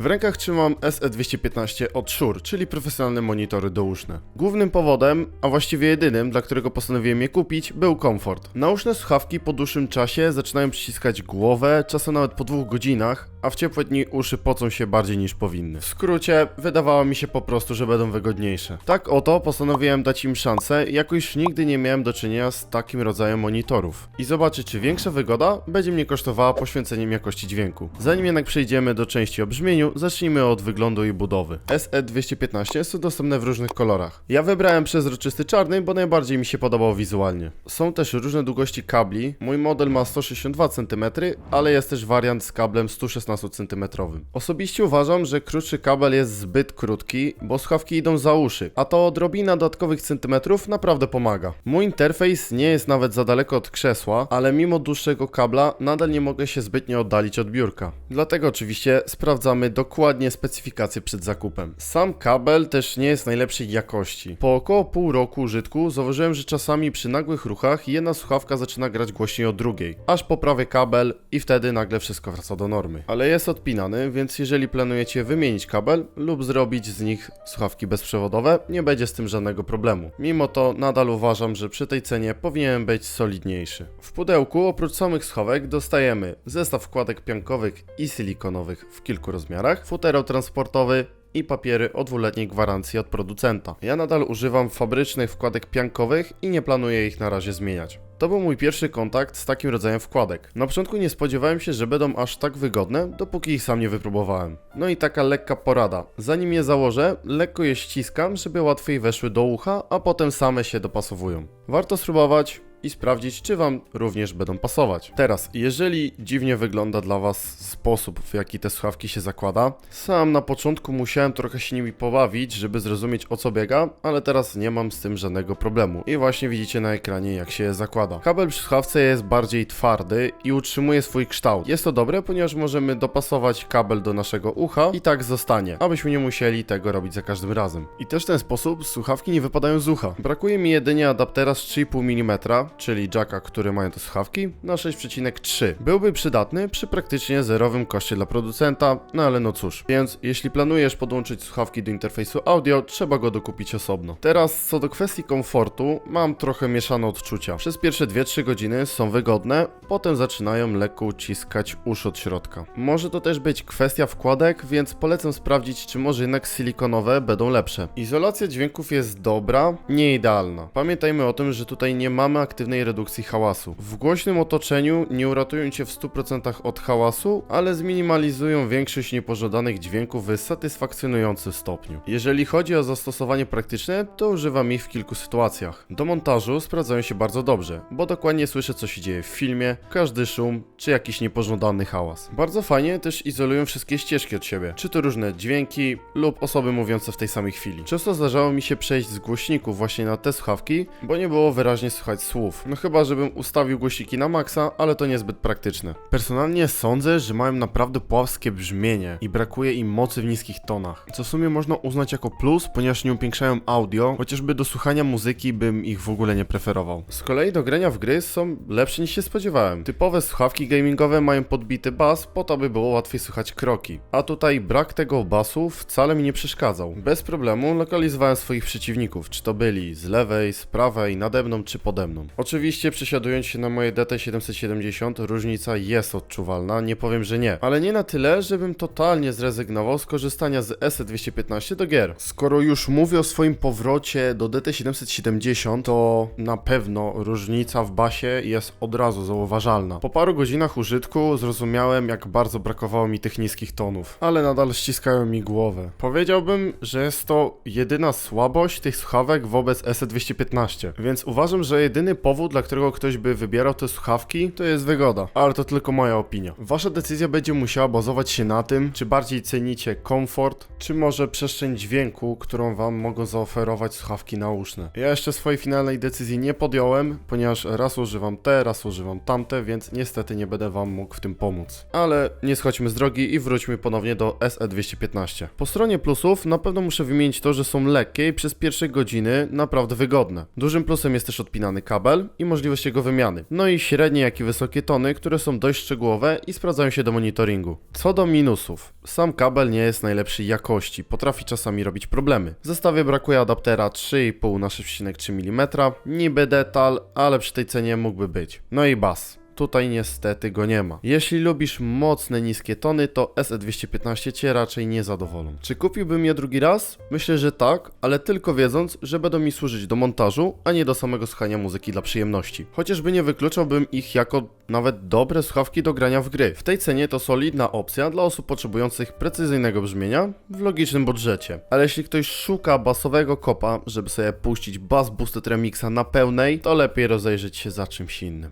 W rękach trzymam SE215 od Shure, czyli profesjonalne monitory douszne. Głównym powodem, a właściwie jedynym, dla którego postanowiłem je kupić, był komfort. Nauszne słuchawki po dłuższym czasie zaczynają przyciskać głowę, czasem nawet po dwóch godzinach, a w ciepłe dni uszy pocą się bardziej niż powinny. W skrócie, wydawało mi się po prostu, że będą wygodniejsze. Tak oto postanowiłem dać im szansę, jako już nigdy nie miałem do czynienia z takim rodzajem monitorów. I zobaczyć, czy większa wygoda będzie mnie kosztowała poświęceniem jakości dźwięku. Zanim jednak przejdziemy do części o brzmieniu, zacznijmy od wyglądu i budowy. SE215 są dostępne w różnych kolorach. Ja wybrałem przezroczysty czarny, bo najbardziej mi się podobał wizualnie. Są też różne długości kabli. Mój model ma 162 cm, ale jest też wariant z kablem 116 cm. Osobiście uważam, że krótszy kabel jest zbyt krótki, bo słuchawki idą za uszy, a to odrobina dodatkowych centymetrów naprawdę pomaga. Mój interfejs nie jest nawet za daleko od krzesła, ale mimo dłuższego kabla nadal nie mogę się zbytnio oddalić od biurka. Dlatego oczywiście sprawdzamy dokładnie specyfikacje przed zakupem. Sam kabel też nie jest najlepszej jakości. Po około pół roku użytku zauważyłem, że czasami przy nagłych ruchach jedna słuchawka zaczyna grać głośniej od drugiej, aż poprawię kabel i wtedy nagle wszystko wraca do normy. Ale jest odpinany, więc jeżeli planujecie wymienić kabel lub zrobić z nich słuchawki bezprzewodowe, nie będzie z tym żadnego problemu. Mimo to nadal uważam, że przy tej cenie powinien być solidniejszy. W pudełku oprócz samych schowek dostajemy zestaw wkładek piankowych i silikonowych w kilku rozmiarach, futerał transportowy, i papiery o dwuletniej gwarancji od producenta. Ja nadal używam fabrycznych wkładek piankowych i nie planuję ich na razie zmieniać. To był mój pierwszy kontakt z takim rodzajem wkładek. Na początku nie spodziewałem się, że będą aż tak wygodne, dopóki ich sam nie wypróbowałem. No i taka lekka porada. Zanim je założę, lekko je ściskam, żeby łatwiej weszły do ucha, a potem same się dopasowują. Warto spróbować, i sprawdzić, czy Wam również będą pasować. Teraz, jeżeli dziwnie wygląda dla Was sposób, w jaki te słuchawki się zakłada, sam na początku musiałem trochę się nimi pobawić, żeby zrozumieć o co biega, ale teraz nie mam z tym żadnego problemu. I właśnie widzicie na ekranie, jak się je zakłada. Kabel przy słuchawce jest bardziej twardy i utrzymuje swój kształt. Jest to dobre, ponieważ możemy dopasować kabel do naszego ucha i tak zostanie, abyśmy nie musieli tego robić za każdym razem. I też w ten sposób słuchawki nie wypadają z ucha. Brakuje mi jedynie adaptera z 3,5 mm, czyli jacka, który mają te słuchawki, na 6,3. Byłby przydatny przy praktycznie zerowym koszcie dla producenta, no ale no cóż. Więc jeśli planujesz podłączyć słuchawki do interfejsu audio, trzeba go dokupić osobno. Teraz co do kwestii komfortu, mam trochę mieszane odczucia. Przez pierwsze 2-3 godziny są wygodne, potem zaczynają lekko uciskać uszy od środka. Może to też być kwestia wkładek, więc polecam sprawdzić, czy może jednak silikonowe będą lepsze. Izolacja dźwięków jest dobra, nie idealna. Pamiętajmy o tym, że tutaj nie mamy aktywnej redukcji hałasu. W głośnym otoczeniu nie uratują cię w 100% od hałasu, ale zminimalizują większość niepożądanych dźwięków w satysfakcjonującym stopniu. Jeżeli chodzi o zastosowanie praktyczne, to używam ich w kilku sytuacjach. Do montażu sprawdzają się bardzo dobrze, bo dokładnie słyszę co się dzieje w filmie, każdy szum czy jakiś niepożądany hałas. Bardzo fajnie też izolują wszystkie ścieżki od siebie, czy to różne dźwięki lub osoby mówiące w tej samej chwili. Często zdarzało mi się przejść z głośników właśnie na te słuchawki, bo nie było wyraźnie słychać słów. No chyba, żebym ustawił głośniki na maksa, ale to niezbyt praktyczne. Personalnie sądzę, że mają naprawdę płaskie brzmienie i brakuje im mocy w niskich tonach, co w sumie można uznać jako plus, ponieważ nie upiększają audio, chociażby do słuchania muzyki bym ich w ogóle nie preferował. Z kolei do grania w gry są lepsze niż się spodziewałem. Typowe słuchawki gamingowe mają podbity bas po to, by było łatwiej słychać kroki, a tutaj brak tego basu wcale mi nie przeszkadzał. Bez problemu lokalizowałem swoich przeciwników, czy to byli z lewej, z prawej, nade mną czy pode mną. Oczywiście przesiadując się na moje DT770 różnica jest odczuwalna, nie powiem, że nie, ale nie na tyle, żebym totalnie zrezygnował z korzystania z SE215 do gier. Skoro już mówię o swoim powrocie do DT770, to na pewno różnica w basie jest od razu zauważalna. Po paru godzinach użytku zrozumiałem, jak bardzo brakowało mi tych niskich tonów, ale nadal ściskają mi głowę. Powiedziałbym, że jest to jedyna słabość tych słuchawek wobec SE215, więc uważam, że jedyny powód, dla którego ktoś by wybierał te słuchawki, to jest wygoda. Ale to tylko moja opinia. Wasza decyzja będzie musiała bazować się na tym, czy bardziej cenicie komfort, czy może przestrzeń dźwięku, którą wam mogą zaoferować słuchawki nauszne. Ja jeszcze swojej finalnej decyzji nie podjąłem, ponieważ raz używam te, raz używam tamte, więc niestety nie będę wam mógł w tym pomóc. Ale nie schodźmy z drogi i wróćmy ponownie do SE215. Po stronie plusów na pewno muszę wymienić to, że są lekkie i przez pierwsze godziny naprawdę wygodne. Dużym plusem jest też odpinany kabel, kabel i możliwość jego wymiany. No i średnie jak i wysokie tony, które są dość szczegółowe i sprawdzają się do monitoringu. Co do minusów. Sam kabel nie jest najlepszej jakości, potrafi czasami robić problemy. W zestawie brakuje adaptera 3,5 na 6,3 mm, niby detal, ale przy tej cenie mógłby być. No i bas. Tutaj niestety go nie ma. Jeśli lubisz mocne, niskie tony, to SE215 cię raczej nie zadowolą. Czy kupiłbym je drugi raz? Myślę, że tak, ale tylko wiedząc, że będą mi służyć do montażu, a nie do samego słuchania muzyki dla przyjemności. Chociażby nie wykluczałbym ich jako nawet dobre słuchawki do grania w gry. W tej cenie to solidna opcja dla osób potrzebujących precyzyjnego brzmienia w logicznym budżecie. Ale jeśli ktoś szuka basowego kopa, żeby sobie puścić Bass Boosted Remixa na pełnej, to lepiej rozejrzeć się za czymś innym.